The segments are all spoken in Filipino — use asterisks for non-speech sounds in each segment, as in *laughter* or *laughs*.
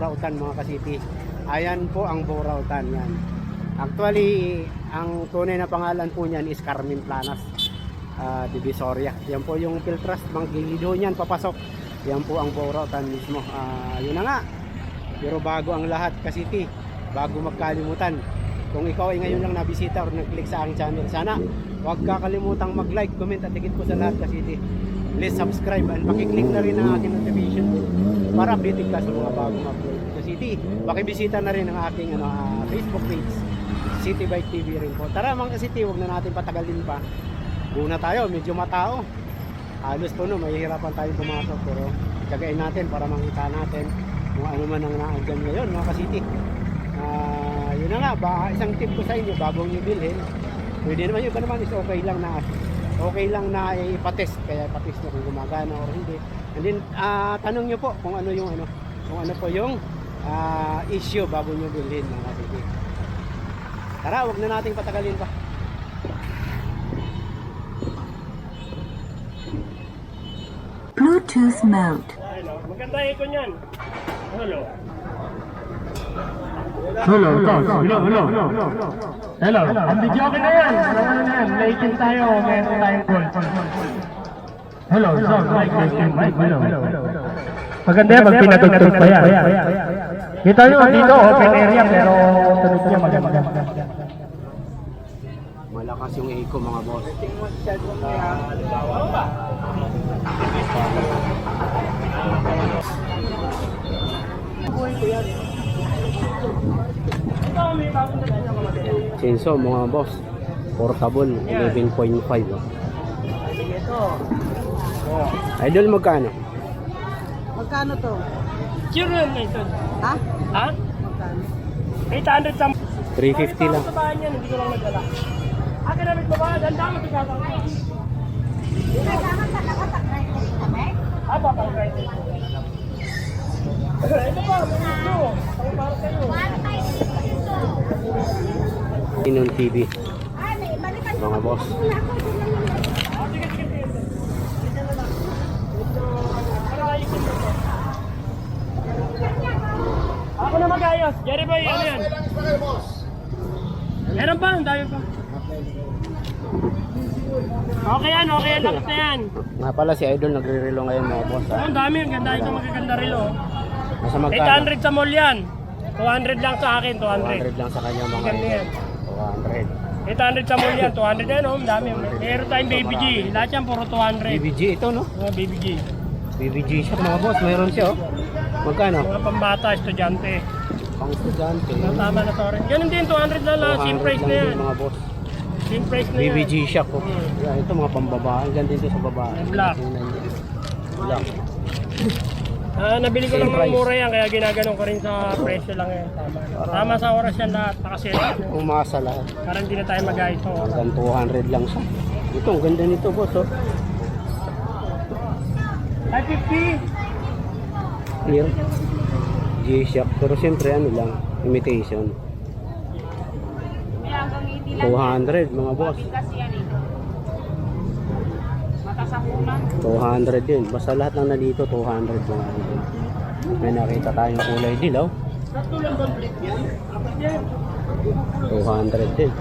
Burautan mga kasiti. Ayan po ang Burautan yan. Actually, ang tunay na pangalan po niyan is Carmen Planas ah, Divisoria. Yan po yung Piltras, manggilido niyan papasok. Yan po ang Burautan mismo. Ah, yun na nga. Pero bago ang lahat kasiti, bago magkalimutan, kung ikaw ay ngayon lang nabisita or nag-click sa aking channel, sana huwag kakalimutan mag-like, comment at higit po sa lahat kasi please subscribe and pakiclick na rin ang aking notification para updated ka sa mga bagong upload. So City, pakibisita na rin ang aking ano, ah, Facebook page, City Bike TV rin po. Tara mga City, huwag na natin patagalin pa. Una tayo, medyo matao. Halos po no, mahihirapan tayo pumasok pero tiyagain natin para makita natin kung ano man ang naandyan ngayon mga ka-city. Ah, yun na nga, ba, isang tip ko sa inyo bago nyo bilhin. Pwede naman yun, ba naman is okay lang na okay lang na ipatest kaya ipatest nyo kung gumagana or hindi. And then ah, tanong nyo po kung ano yung ano, kung ano po yung ah, issue bago nyo bilhin mga ka-city. Tara, wag na nating patagalin pa. Bluetooth mode. Maganda ito niyan. Hello. Hello, hello, hello, hello. Hello, ang video okay na yan. Alam mo na yan, naikin tayo, meron tayong gold. Hello, so, Mike, Mike, Mike, hello. Maganda yan, pag pinatugtog pa yan. Kita nyo, dito, open area, pero tunog niya maganda. Malakas yung echo mga boss. Chainsaw mga boss. Portable, 11.5. Oh. Idol magkano? Magkano to? Children na ito. Ha? Ha? Magkano? 800 sa... 350 lang. Sa bahay niya, hindi ko lang nagdala. Ah, Akin na nagbaba, ang dami ko sa Hindi na dapat sa lakas ang 90 kami? Apa pang 90? Inon TV. Mga boss. Ako na mag-ayos. Jerry boy, ano yan? Meron pa, ang dami pa. Okay yan, okay yan, tapos na yan. Nga pala si Idol nagre-relo ngayon mga boss. Oh, ang dami, ang ganda ito magaganda relo. Nasa magkano? 800 sa mall yan. 200 lang sa akin, 200. 200 lang sa kanya mga Ganda yan. Idol. 800 sa mall yan, 200 yan, oh, dami. Meron tayong baby G, lahat yan puro 200. 200. BBG ito no? Mga baby G, BBG siya mga boss. Mayroon siya oh. Magkano? mga pambata, estudyante. Pang estudyante. Ang tama na sorry. Ganun din, 200 lang lang, same 200 price na yan. din, mga boss. Same price na yan. BBG shop oh. Hmm. Yeah, ito mga pambabae. Ganda dito sa babae. Black. Black. Ah, nabili ko lang ng price. mura yan, kaya ginaganon ko rin sa presyo lang yan. Tama, tama sa oras yan lahat, nakaset. Umasa lahat. Para hindi na tayo mag-ayos sa oras. Hanggang 200 lang siya. Ito, ang ganda nito boss oh. 550! Clear. G-Shock. Pero siyempre ano lang, imitation. 200 mga boss. 200 din. Basta lahat ng nandito 200 mga idol. May nakita tayong kulay dilaw. Tatlo lang bang clip yan? Apat yan. 200 din.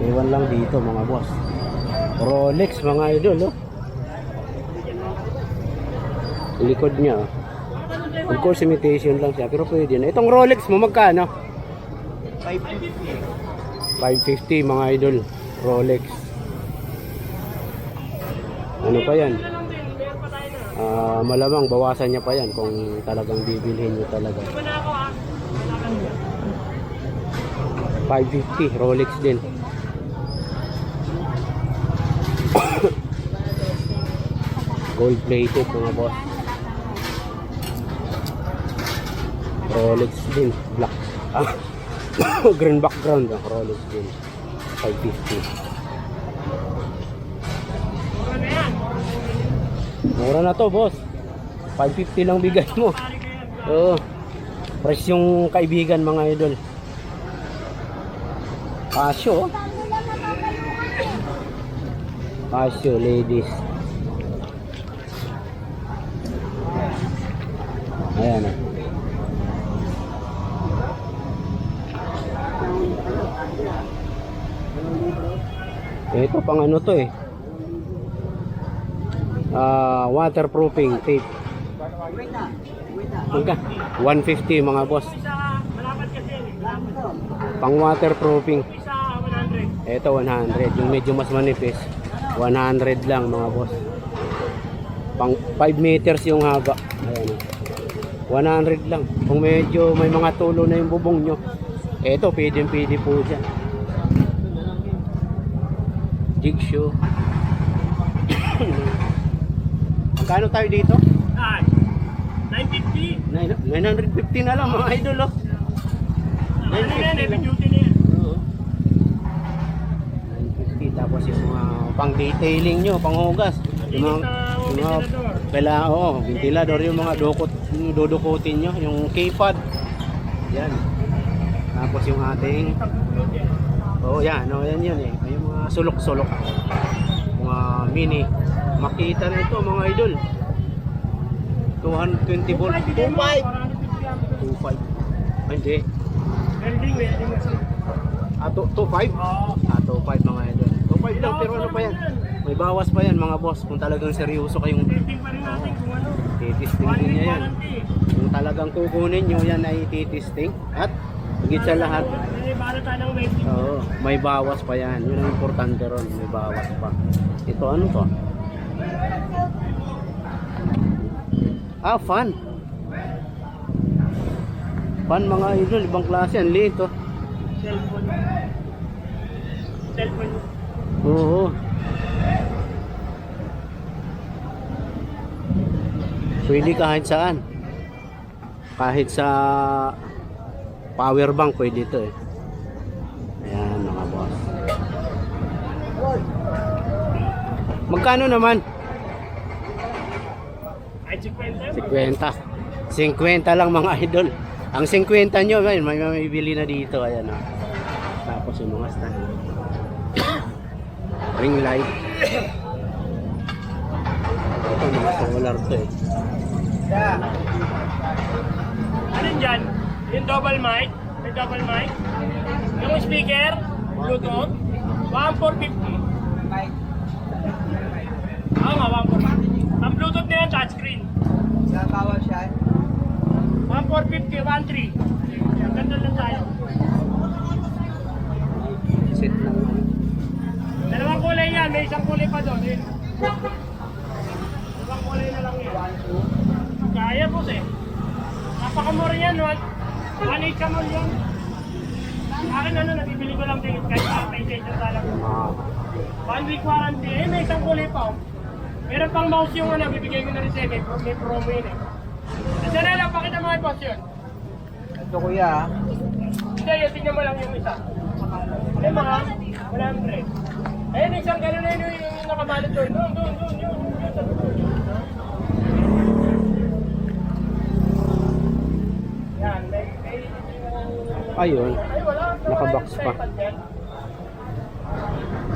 Iwan lang dito mga boss. Rolex mga idol oh. Likod niya. oh. Of course imitation lang siya pero pwede na. Itong Rolex mo magkano? 550 mga idol. Rolex. Ano pa yan? Ah, malamang bawasan niya pa yan kung talagang bibilhin niyo talaga. Iba na ako ah. 550 Rolex din. *coughs* Gold plated mga boss. Rolex din, black. Ah, *coughs* green background ang Rolex din. 550. Ano na yan? Mura na to, boss. 550 lang bigay mo. Oo. Fresh yung kaibigan mga idol. Casio. oh. Casio, ladies. Ayan o. Ito pang ano to eh. Ah, waterproofing tape. Magka 150 mga boss. Pang waterproofing. Isa, 100. Ito 100, yung medyo mas manipis. 100 lang mga boss. Pang 5 meters yung haba. Ayan. oh. 100 lang. Kung medyo may mga tulo na yung bubong nyo. Ito, pwede pwede po siya. Jigsaw. *coughs* Magkano tayo dito? Ay, 950. 950 na lang mga idol oh. Ano na yan, heavy duty na yan. Oo. 950 tapos yung mga pang detailing nyo, panghugas. Yung mga, yung mga kala, oo, ventilador yung mga dukot, yung dudukutin nyo, yung keypad. Yan. Tapos yung ating, oo yan, no, yan yun eh. Yung mga sulok-sulok. Mga mini. Makita na ito mga idol. 220 volt. 25. 25. Ay, hindi. Welding, welding. Ah, 25? Oo. Ah, 25 mga idol. 25 lang, pero ano pa yan? May bawas pa yan mga boss. Kung talagang seryoso kayong Testing pa rin natin kung ano. titisting din niya yan. Kung talagang kukunin nyo yan ay titisting. At higit sa lahat, oo, may bawas pa yan. Yun ang importante ron, may bawas pa. Ito ano to? Ah, fan. Fan mga idol, ibang klase. Ang liit oh. Cellphone. Cellphone. Oo. Pwede kahit saan. Kahit sa power bank pwede ito eh. Ayan mga boss. Magkano naman? Ay, 50. 50. 50 lang mga idol. Ang 50 nyo, may, may, may bili na dito. Ayan o. Tapos yung mga stand. *coughs* Ring light. Ito mga solar to eh. Alin dyan? Yung double mic? May double mic? Yung speaker? Bluetooth? 1450. Oo nga, 1,450. Ang Bluetooth na yan, touchscreen. Bawal siya. 1,450, 1,3. Ang ganda lang tayo. Set lang. Dalawang kulay yan, may isang kulay pa doon. Yun. Dalawang kulay na lang yan. Kaya po eh. Napakamura yan, 1.8 ka mo yan. Akin ano, nabibili ko lang din kahit sa PlayStation talaga. Ah, One week warranty, eh may isang kulay pa oh. Meron pang mouse yung ano, bibigay ko na rin sa'yo, may, pro- may promo yun eh. Kasi na lang, pakita mo kay boss yun. Ito kuya. ah. Hindi, yun, tingnan mo lang yung isa. Ano yung mga 100. Ayun, isang gano'n na yun yung, yung nakabalot doon. Doon, doon, doon, yun, yun, sa doon. Yan, may, may, ayun. ay wala. Nakabox pa.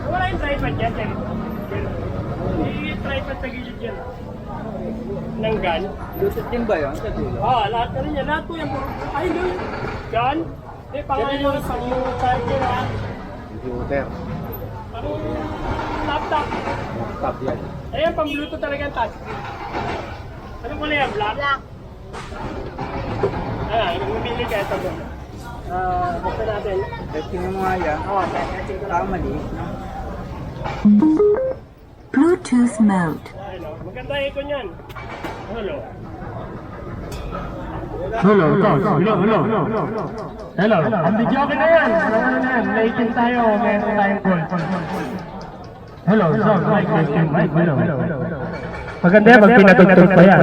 Wala yung tripod dyan, dyan. Tripod sa gilid dyan. Ng gun. Bluetooth din ba yun? Sa dulo? Ah, lahat na rin yan. Lahat po yan. Ay, no. Gun? Eh, pang ano, pang charger ha. Computer. Pang laptop. Laptop yan. Ayan, pang Bluetooth talaga ang touchscreen. Anong kulay yan? Black? Black. Ayan, bumili ka ito doon. Ah, basta natin. Testing mo nga yan. Oo, testing ko lang. Tama mali. Bluetooth mode. Maganda icon yan. Hello. Hello, hello, hello, hello. Hello, ang video okay na yan. Na yan, naikin tayo, meron tayong gold. Hello, sir, Mike, Mike, Mike, hello. Maganda yan, pag pinatugtog pa yan.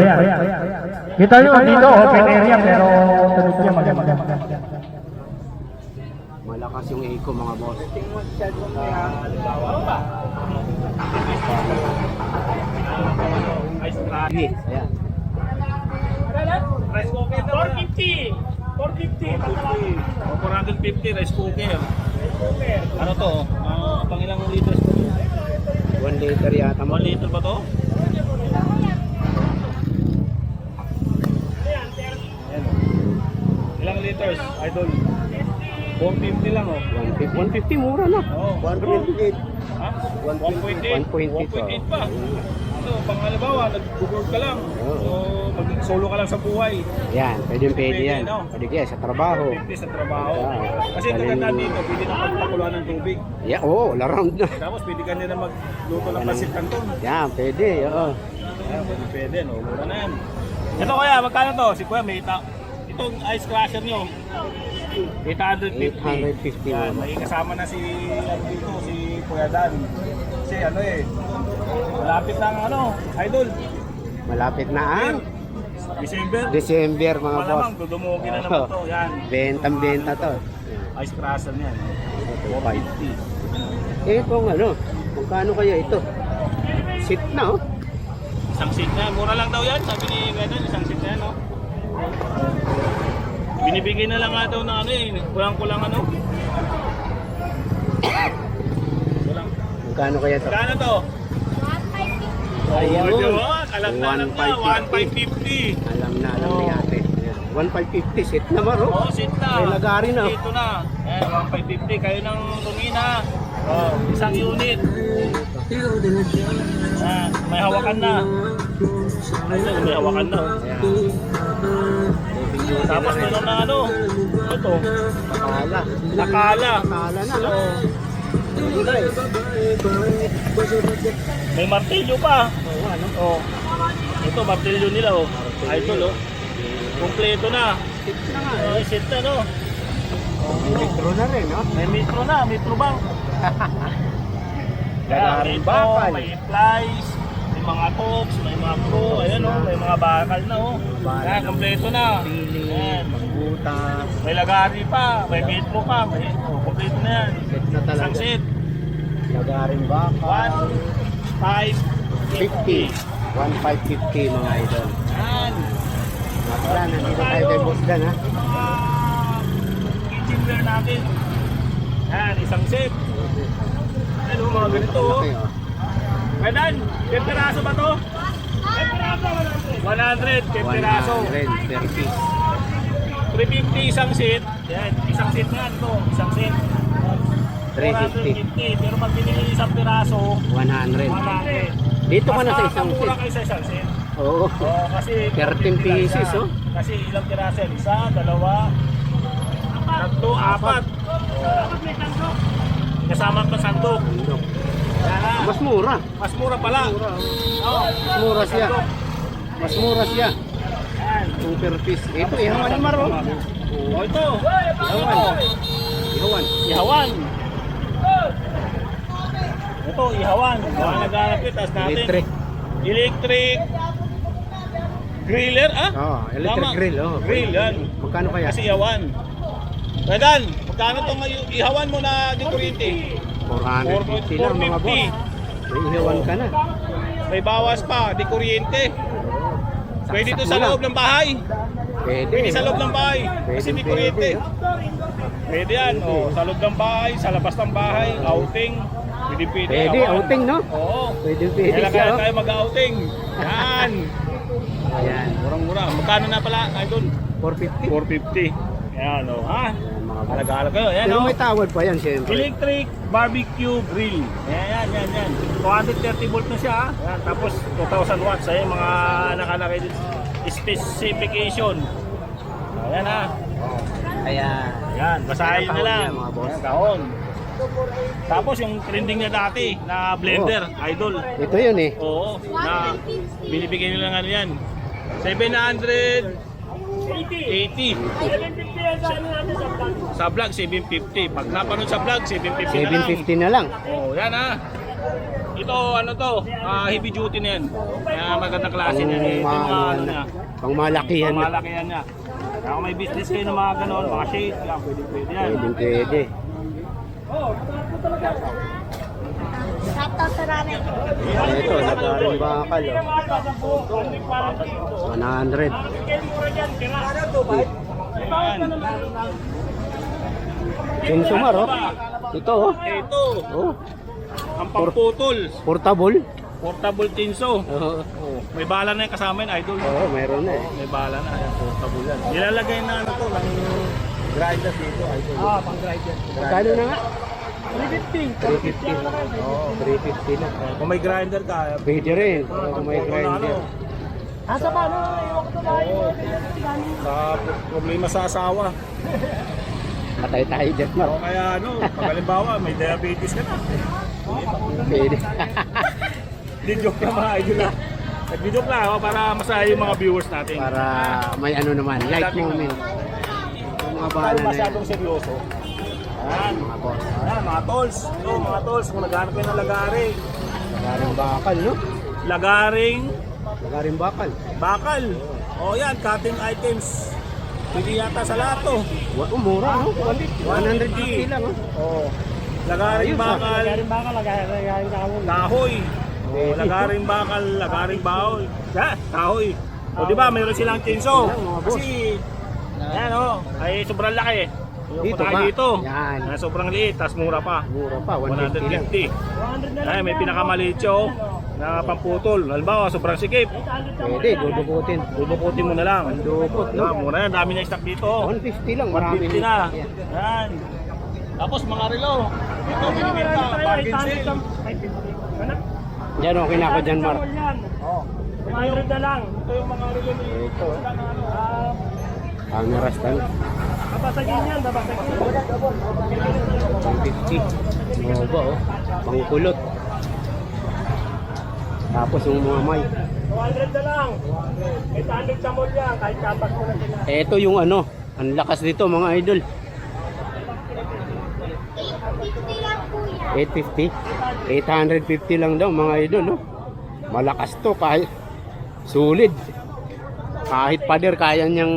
Kita nyo, dito, open area, pero tunog niya maganda. Malakas yung echo mga boss. Testing mo sa cellphone mo Ano. Rice cooker 450. 450. Pagkalaki. 450 rice cooker. Ano to? Ah, pang ilang liters po? 1 liter yata mo. 1 liter ba to? Ayan, 30. Idol. 450 lang oh. 150, 150 mura na. Oo. 128. Ha? 1.8. 1.8 to. 1.8 pa. Ano, pang halimbawa, nag-work ka lang. Oo. O mag-solo ka lang sa buhay. Yan, pwede pwede yan. no? Pwede kaya sa trabaho. 50 sa trabaho. Ah, Kasi galing. kagandaan dito, pwede na magpakuluan ng tubig. Yeah, oo, all around na. Tapos pwede ka nila magluto ng pasit kanton. Yan, pwede, oo. Ayan, pwede pwede, no? Mura na yan. Ito kuya, magkano to? Si kuya, may ita. Itong ice crusher nyo. 850. 850 Yan, may kasama na si, ano dito, si Kuya Dan. Kasi ano eh, malapit na ang ano, idol. Malapit na ang December. December mga boss. Malamang, dudumugin na naman to. Yan, Bentang benta to. ice crusher niyan. 450. Eh, kung ano, magkano kaya ito? Sit na, oh. Isang seat na, mura lang daw yan. Sabi ni Gandon, isang seat na yan, no? Binibigay na lang nga daw ng ano eh, kulang-kulang ano. Kulang. Magkano kaya ito? Kano to? Ayun. Alam na alam niya, 1,550. 1,550. Alam na, alam ni Oo. ate. Ayan. 1,550 sit na ba, oh? Oh, seat na. May lagari na. Dito na. Eh, 1,550. Kayo nang tumina. Oh, isang unit. Ah, may hawakan na. Ayun, may hawakan na. Ayan. Tapos meron na ano. Ito, Akala. nakala. Akala na, no? Eh. May martilyo pa. Oo, ano? Oh. Ito martilyo nila oh. Idol oh. Kompleto na. Sit na nga, Oh, shit na no. Elektro na rin, no? May metro na, metro. Lagaring metro, bakal. May flies, mga tops, may mga pro, ayan oh, may mga bakal na oh. Bakal Yan, na. kompleto na. Pili, Yan. butas. May lagari pa, may metro pa, may oh, kompleto na yan. Set na Isang talaga. set, Lagaring bakal. 1, 5, 50. 1,550 mga idol. Yan. Wala, nandito tayo kay Boss Dan, ha? Kitchenware natin. Yan, isang set. Ano mga ganito oh. Oh. Pwedaan, 10 piraso ba to? 10 piraso, 100. 10 piraso. 100 per piece. 350 isang set. Yan, isang set nga to. Isang set. 350. 450. Pero pag binili isang piraso, 100. 100. Dito ka na sa Mas isang mura set. kayo sa isang set. Oo. Oo, kasi 13 pieces, oh. Kasi ilang piraso yan? Isa, dalawa, tatlo, apat. Kasama pa sandok. Yan na. Mas mura. Mas mura pala. Oo. Mas mura siya. Mas mura siya. Yan. 2 per piece. Ito, ihawan ni Maro. Oh, ito. Ihawan. Ihawan. Ihawan. Ito, ihawan. Baka naghanap yun, taas natin. Electric. Electric. Griller, ah? Oh, electric Tama. grill. Oh. Grill, yan. Magkano kaya? Kasi ihawan. Pwedan, magkano itong ihawan mo na di kuryente? 450 lang mga boss. May ihawan ka na. May bawas pa, di kuryente. Pwede Saksak sa loob ng bahay. Pwede. Pwede sa loob ng bahay. Kasi di kuryente. Pwede yan. Oh, sa loob ng bahay, sa labas ng bahay, outing. Pwede pwede. Pwede, ihawan. outing, no? Oo. Pwede, pwede Kailan kaya tayo mag-outing? Yan. Ayan. Murang-mura. Magkano na pala, idol? 450. 450. Yan, oh. Ha? Ayan, boss. Halaga-halaga. Yan, Pero oh. may tawad pa yan, siyempre. Electric barbecue grill. Yan, yan, yan, yan. 230 volt na siya. ah. Yan, tapos 2,000 watts. Ayan, mga nakalagay dito. Specification. Ayan ha. Ayan. Yan, basahin Ayan, na lang. yan, mga boss. Ayan, kahon. Tapos yung trending niya dati na blender, idol. Ito yun eh. Oo, na binibigay nila ng ano yan. 700 80. 750 yan sa ano natin sa vlog. Sa vlog, 750. Pag napanood sa vlog, 750 na lang. 750 na lang. Oh, yan ah. Ito, ano to? Ah, heavy duty na yan. Kaya magandang klase na yan. Ito mga ano Pang, pang malakihan na. Kaya kung may business kayo ng mga ganon, mga shade, yan, pwede pwede yan. Pwede, pwede. Shoutout sa nanay ko. Ito, nagaring bakal. Oh. 100. Yan. Sinsumar, oh. Ito, oh. Ito, Oh, ang pamputol. portable. Portable tinso. Oo, Oh, may bala na yung kasama yun, idol. oh, meron na eh. May bala na, ayan, portable yan. Nilalagay na ano to, ng Grinder dito, idol. Ah, pang grinder. Magkano na nga? 350. 350. Oo, 350 na. Kung may grinder ka, Pwede rin. Kung may grinder. Asa pa, ano? Iwan ko to tayo. sa problema sa asawa. Patay tayo dyan, Mar. O kaya ano, pag halimbawa may diabetes ka na. Pwede. Di joke lang mga idol ah. Nag-joke lang ako para masaya yung mga viewers natin. Para may ano naman, light moment. Yung mga bahala Hindi na yan. masyadong seryoso. Ayan, Mga boss. ayan, mga tolls. Ito, mga tolls, kung naghanap kayo ng lagari. Lagaring bakal, no? Lagaring Lagaring bakal. bakal. O yan, cutting items. Hindi yata sa lahat to. Oh, mura, no? 150 lang, oh. O, lagaring ah. bakal, Lagarin ba ka? Lagarin lagarin ka mo. kahoy. O, lagaring bakal, lagaring bahoy. Yan, kahoy. O di ba, mayroon silang boss. Kasi, yan o, ay sobrang laki. Dito pa. dito. Yan. Yan, sobrang liit, tas mura pa. Mura pa, 150 lang. 150. 100 na lang. Ay, may pinakamaliit siya oh, na pamputol. Halimbawa, sobrang sikip. Pwede, dudukutin. Bubukutin mo na lang. Dukot, Diba, no? mura yan, dami na stock dito. 150 lang, marami 150 na. Yan. Yan. Tapos mga relo. Ito, binibenta. Bargain sale. Yan, okay na ako dyan, Mar. Oh. 100 na lang. Ito yung mga relo ni... Ito. Ah, Camera stand. Babasagin yan, babasagin. 150. Nova, oh. Pangkulot. Tapos yung mga mic. 200 na lang. 800 sa mall yan, kahit kapas mo na sila. Ito yung ano, ang lakas dito mga idol. 850. 850 lang daw mga idol, no? Malakas to kahit sulit. Kahit pader kaya niyang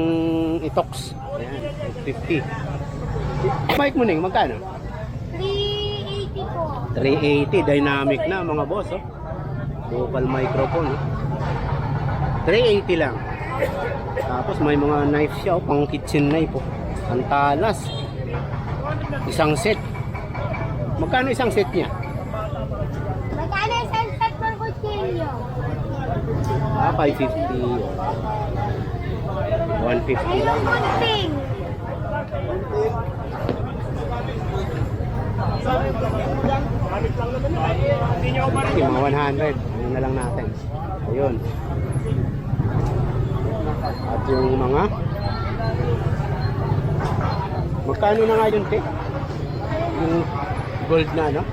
itoks. Ayan, 850. Mic mo ning magkano? 380 po. 380 dynamic na mga boss, oh. Dual microphone, oh. 380 lang. Tapos may mga knife siya, oh, pang kitchen knife, oh. Ang talas. Isang set. Magkano isang set niya? Magkano isang set ng kutsilyo? Ah, 550. 150 Ayun lang. kunting. Okay, mga 100. Ayun na lang natin. Ayun. At yung mga Magkano na nga yun, te? Yung gold na, no?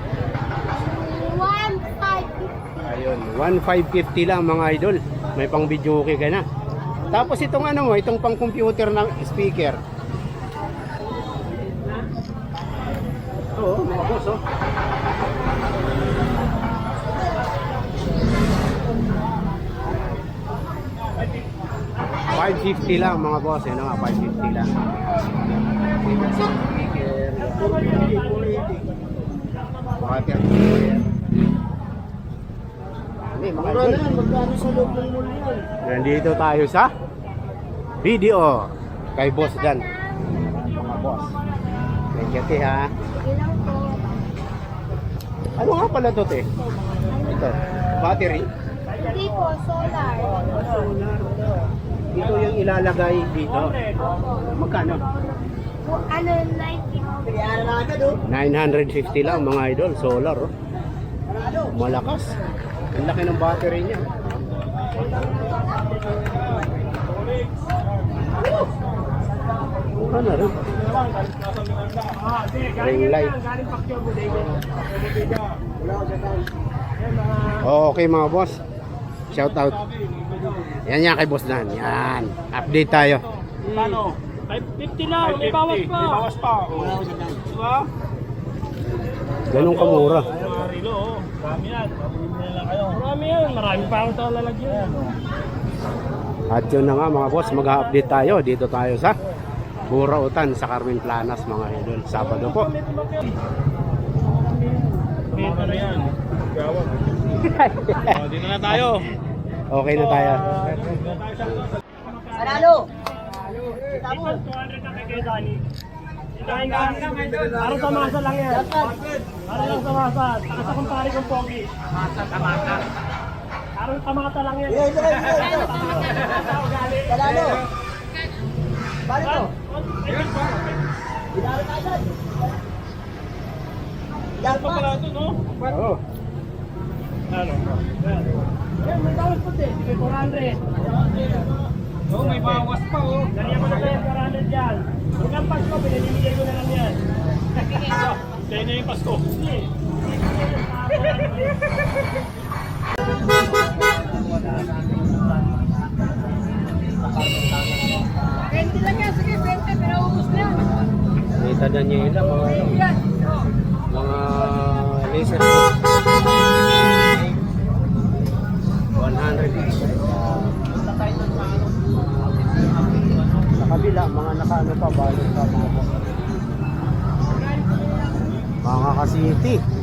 1,550. Ayun, 1,550 lang mga idol. May pang video okay ka na. Tapos itong ano mo, itong pang computer na speaker. 550 lang mga boss, ano nga, 550 lang. Water cooler. Hindi, mga idol. Magkano sa loob ng mall yan? Nandito tayo sa video. Kay boss dyan. Mga boss. Thank you, ha. Ano nga pala to, te? Ito. Battery? Hindi po, solar. Solar. Ito yung ilalagay dito. Magkano? Ano, 90 950 lang mga idol, solar. Oh. Malakas. Ang laki ng battery niya. Mura na rin. Ring light. Okay mga boss. Shout out. Yan yan kay Boss Dan. Yan. Update tayo. Paano? 550 lang, may bawas pa. May bawas pa. Oh. Diba? Ganun kamura. Relo, oh. Dami yan. Mabili na lang kayo. Marami yan, marami pa akong tao lalagyan. At yun na nga mga boss, mag-update tayo. Dito tayo sa Burautan sa Carmen Planas mga idol. Sabado po. Benta na yan. Gawag. *laughs* Oh, dito na tayo. Okay na tayo. Ito, 200 na kay Kuya Dani. Hintayin ka. Parang tamasa lang yan. Parang lang tamasa. Saka sa kumpare kong pogi. Tamasa, tamasa. Parang tamata lang yan. Talalo. Balik to. Yan pa pala ito, no? Oo. Ano? Yan, may tawag po din. Sige, 400. Oh, may bawas pa oh. Lagyan mo na kayo 400 dyan. Huwag ang Pasko, pinanimigay ko na lang yan. *laughs* Kaya na yung Pasko. Sige. Pwede lang yan. Sige, 20. Pero ubus na. Nita Daniela, mga, Yan. mga kabila, mga nakaano pa, balot pa mga Mga ka-city.